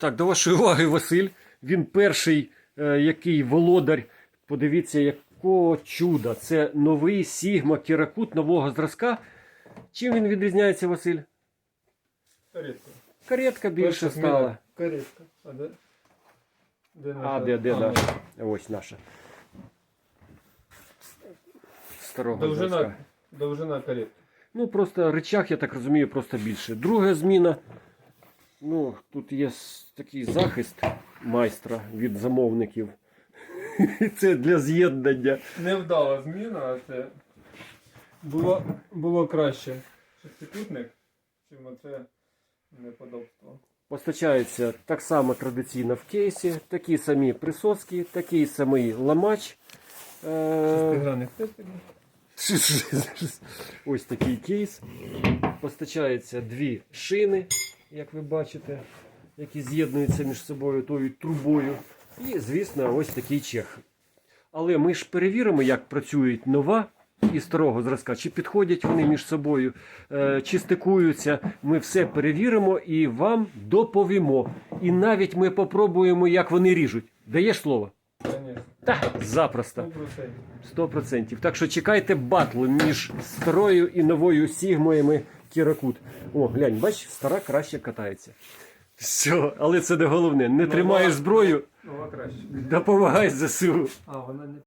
Так, до вашої уваги, Василь. Він перший, е, який володар. Подивіться, якого чуда. Це новий Сігма Кіракут нового зразка. Чим він відрізняється, Василь? Каретка. Каретка більше Перша зміна. стала. Каретка. А де? Де А, де, де, А, да. Ось наша. Старого Довжина, зразка. довжина каретки. Ну, просто речах, я так розумію, просто більше. Друга зміна. Ну, тут є такий захист майстра від замовників. Це для з'єднання. Невдала зміна, а це було, було краще. Шестикутник, чим оце неподобство. Постачається так само традиційно в кейсі, такі самі присоски, такий самий ламач. Е, Ось такий кейс. Постачається дві шини, як ви бачите, які з'єднуються між собою тою трубою. І, звісно, ось такий чех. Але ми ж перевіримо, як працюють нова і старого зразка, чи підходять вони між собою, е, чи стикуються. Ми все перевіримо і вам доповімо. І навіть ми попробуємо, як вони ріжуть. Даєш слово? Так, запросто. 100%. 100%. Так що чекайте батл між старою і новою сігмоями Кіракут. О, глянь, бач, стара краще катається. Все, але це не головне. Не тримаєш зброю, Нова краще. допомагай ЗСУ. А, вона не